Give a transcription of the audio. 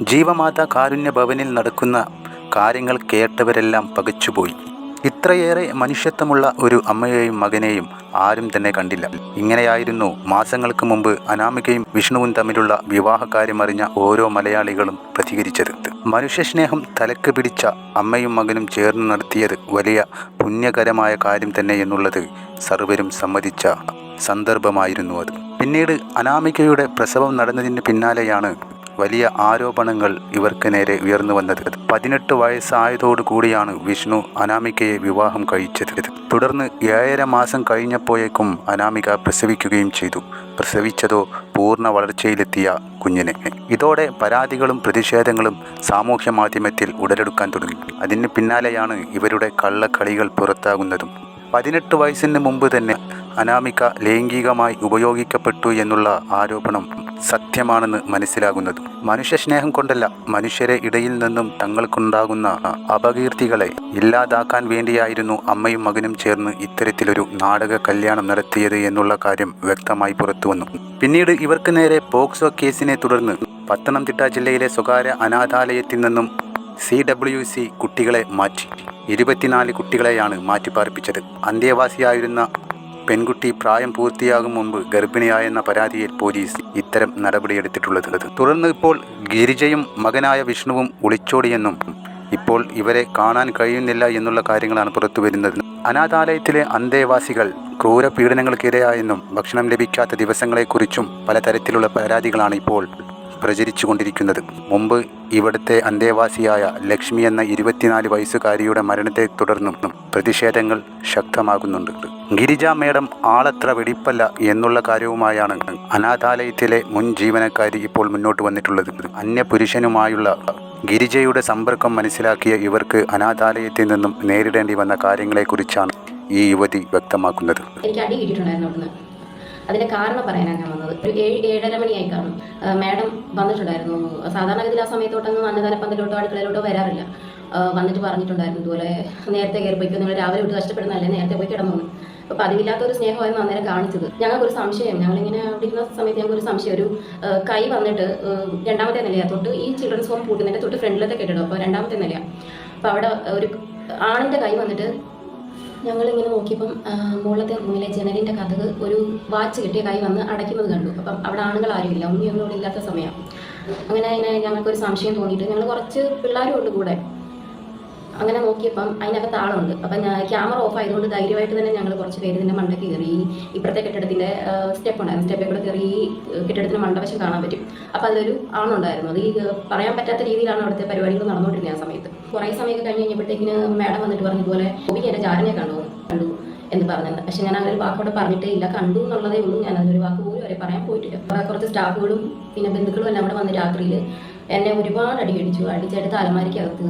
ജീവമാത കാരുണ്യ ഭവനിൽ നടക്കുന്ന കാര്യങ്ങൾ കേട്ടവരെല്ലാം പകച്ചുപോയി. ഇത്രയേറെ മനുഷ്യത്വമുള്ള ഒരു അമ്മയെയും മകനെയും ആരും തന്നെ കണ്ടില്ല. ഇങ്ങനെയായിരുന്നു മാസങ്ങൾക്ക് മുമ്പ് അനാമികയും വിഷ്ണുവും തമ്മിലുള്ള വിവാഹകാര്യം അറിഞ്ഞ ഓരോ മലയാളികളും പ്രതികരിച്ചത്. മനുഷ്യസ്നേഹം തലക്ക് പിടിച്ച അമ്മയും മകനും ചേർന്ന് നടത്തിയത് വലിയ പുണ്യകരമായ കാര്യം തന്നെ എന്നുള്ളത് സർവരും സമ്മതിച്ച സന്ദർഭമായിരുന്നു അത്. പിന്നീട് അനാമികയുടെ പ്രസവം നടന്നതിന് പിന്നാലെയാണ് വലിയ ആരോപണങ്ങൾ ഇവർക്ക് നേരെ ഉയർന്നു വന്നത്. പതിനെട്ട് വയസ്സായതോടു കൂടിയാണ് വിഷ്ണു അനാമികയെ വിവാഹം കഴിച്ചത്. തുടർന്ന് ഏഴര മാസം കഴിഞ്ഞപ്പോഴേക്കും അനാമിക പ്രസവിക്കുകയും ചെയ്തു. പ്രസവിച്ചതോ പൂർണ വളർച്ചയിലെത്തിയ കുഞ്ഞിനെ. ഇതോടെ പരാതികളും പ്രതിഷേധങ്ങളും സാമൂഹ്യ മാധ്യമത്തിൽ ഉടലെടുക്കാൻ തുടങ്ങി. അതിന് പിന്നാലെയാണ് ഇവരുടെ കള്ളക്കളികൾ പുറത്താകുന്നതും. പതിനെട്ട് വയസ്സിന് മുമ്പ് തന്നെ അനാമിക ലൈംഗികമായി ഉപയോഗിക്കപ്പെട്ടു എന്നുള്ള ആരോപണം സത്യമാണെന്ന് മനസ്സിലാകുന്നത്. മനുഷ്യസ്നേഹം കൊണ്ടല്ല മനുഷ്യരെ ഇടയിൽ നിന്നും തങ്ങൾക്കുണ്ടാകുന്ന അപകീർത്തികളെ ഇല്ലാതാക്കാൻ വേണ്ടിയായിരുന്നു അമ്മയും മകനും ചേർന്ന് ഇത്തരത്തിലൊരു നാടക കല്യാണം നടത്തിയത് എന്നുള്ള കാര്യം വ്യക്തമായി പുറത്തുവന്നു പിന്നീട് ഇവർക്ക് നേരെ പോക്സോ കേസിനെ തുടർന്ന് പത്തനംതിട്ട ജില്ലയിലെ സ്വകാര്യ അനാഥാലയത്തിൽ നിന്നും സി ഡബ്ല്യു സി കുട്ടികളെ മാറ്റി. ഇരുപത്തിനാല് കുട്ടികളെയാണ് മാറ്റിപ്പാർപ്പിച്ചത്. അന്തേവാസിയായിരുന്ന പെൺകുട്ടി പ്രായം പൂർത്തിയാകും മുമ്പ് ഗർഭിണിയായെന്ന പരാതിയിൽ പോലീസ് ഇത്തരം നടപടിയെടുത്തിട്ടുള്ളത്. തുടർന്ന് ഇപ്പോൾ ഗിരിജയും മകനായ വിഷ്ണുവും ഒളിച്ചോടിയെന്നും ഇപ്പോൾ ഇവരെ കാണാൻ കഴിയുന്നില്ല എന്നുള്ള കാര്യങ്ങളാണ് പുറത്തു വരുന്നത്. അനാഥാലയത്തിലെ അന്തേവാസികൾ ക്രൂര പീഡനങ്ങൾക്കിരയായെന്നും ഭക്ഷണം ലഭിക്കാത്ത ദിവസങ്ങളെക്കുറിച്ചും പലതരത്തിലുള്ള പരാതികളാണ് ഇപ്പോൾ പ്രചരിച്ചു കൊണ്ടിരിക്കുന്നത് മുമ്പ് ഇവിടുത്തെ അന്തേവാസിയായ ലക്ഷ്മി എന്ന ഇരുപത്തിനാല് വയസ്സുകാരിയുടെ മരണത്തെ തുടർന്നും പ്രതിഷേധങ്ങൾ ശക്തമാകുന്നുണ്ട്. ഗിരിജ മേഡം ആളത്ര വെടിപ്പല്ല എന്നുള്ള കാര്യവുമായാണ് അനാഥാലയത്തിലെ മുൻ ജീവനക്കാരി ഇപ്പോൾ മുന്നോട്ട് വന്നിട്ടുള്ളത്. അന്യപുരുഷനുമായുള്ള ഗിരിജയുടെ സമ്പർക്കം മനസ്സിലാക്കിയ ഇവർക്ക് അനാഥാലയത്തിൽ നിന്നും നേരിടേണ്ടി വന്ന കാര്യങ്ങളെക്കുറിച്ചാണ് ഈ യുവതി വ്യക്തമാക്കുന്നത്. എനിക്ക് അടി കിട്ടിയിട്ടുണ്ടായിരുന്നു അതിന്റെ കാരണം പറയാനാണ് ഞാൻ വന്നത്. ഒരു ഏഴ് ഏഴര മണിയായി കാണും മാഡം വന്നിട്ടുണ്ടായിരുന്നു. സാധാരണഗതിയിൽ ആ സമയത്തോട്ടൊന്നും അന്നദാന പന്തലോട്ടോ അടുക്കളയിലോട്ടോ വരാറില്ല. വന്നിട്ട് പറഞ്ഞിട്ടുണ്ടായിരുന്നു ഇതുപോലെ നേരത്തെ കയറി പോയിക്കോ നിങ്ങൾ രാവിലെ വിട്ട് കഷ്ടപ്പെടുന്നല്ലേ നേരത്തെ പോയി കിടന്നു അപ്പോൾ പതിവില്ലാത്ത ഒരു സ്നേഹമായിരുന്നു അന്നേരം കാണിച്ചത്. ഞങ്ങൾക്കൊരു സംശയം ഞങ്ങളിങ്ങനെ ഇരുന്ന സമയത്ത് ഞങ്ങൾക്കൊരു സംശയം. ഒരു കൈ വന്നിട്ട് രണ്ടാമത്തെ നിലയാണ് തൊട്ട് ഈ ചിൽഡ്രൻസ് ഹോം പൂട്ടുന്നതിന്റെ തൊട്ട് ഫ്രണ്ടിലത്തെ കെട്ടിടം അപ്പോൾ രണ്ടാമത്തെ നിലയാണ് അപ്പോൾ അവിടെ ഒരു ആണിന്റെ കൈ വന്നിട്ട് ഞങ്ങളിങ്ങനെ നോക്കിയപ്പം മുകളത്തെ റൂമിലെ ജനലിന്റെ കഥക് ഒരു വാച്ച് കിട്ടിയ കൈ വന്ന് അടയ്ക്കുന്നത് കണ്ടു. അപ്പം അവിടെ ആണുങ്ങൾ ആരുമില്ല ഞങ്ങളോട് ഇല്ലാത്ത സമയം. അങ്ങനെ അതിനെ ഞങ്ങൾക്കൊരു സംശയം തോന്നിയിട്ട് ഞങ്ങൾ കുറച്ച് പിള്ളേരും ഉണ്ട് കൂടെ. അങ്ങനെ നോക്കിയപ്പം അതിനകത്ത് ആളുണ്ട്. അപ്പം ഞാൻ ക്യാമറ ഓഫ് ആയതുകൊണ്ട് ധൈര്യമായിട്ട് തന്നെ ഞങ്ങൾ കുറച്ച് പേര് ഇതിന്റെ മണ്ടയ്ക്ക് കയറി. ഇപ്പോഴത്തെ കെട്ടിടത്തിന്റെ സ്റ്റെപ്പ് ഉണ്ടായിരുന്നു. സ്റ്റെപ്പിൽ കൂടെ കയറി ഈ കെട്ടിടത്തിന് മണ്ടവശം കാണാൻ പറ്റും. അപ്പോൾ അതിലൊരു ആണുണ്ടായിരുന്നു അത് ഈ പറയാൻ പറ്റാത്ത രീതിയിലാണ് അവിടുത്തെ പരിപാടികൾ നടന്നുകൊണ്ടിരുന്നത് ആ സമയത്ത്. കുറേ സമയമൊക്കെ കഴിഞ്ഞ് കഴിഞ്ഞപ്പോഴത്തേക്കിന് മാഡം വന്നിട്ട് പറഞ്ഞു ഇതുപോലെ ഒബിക്ക് എന്റെ ചാരനെ കണ്ടു കണ്ടു എന്ന് പറഞ്ഞത് പക്ഷെ ഞാൻ അങ്ങനെ ഒരു വാക്കോടെ പറഞ്ഞിട്ടേ ഇല്ല. കണ്ടു എന്നുള്ളതേ ഉള്ളൂ. ഞാൻ അതിനൊരു വാക്ക് പോലും വരെ പറയാൻ പോയിട്ടില്ല. കുറേ കുറച്ച് സ്റ്റാഫുകളും പിന്നെ ബന്ധുക്കളും എല്ലാം കൂടെ വന്ന് രാത്രിയിൽ എന്നെ ഒരുപാട് അടി അടിച്ചു അടിച്ചെടുത്ത് അലമാരിക്കകത്ത്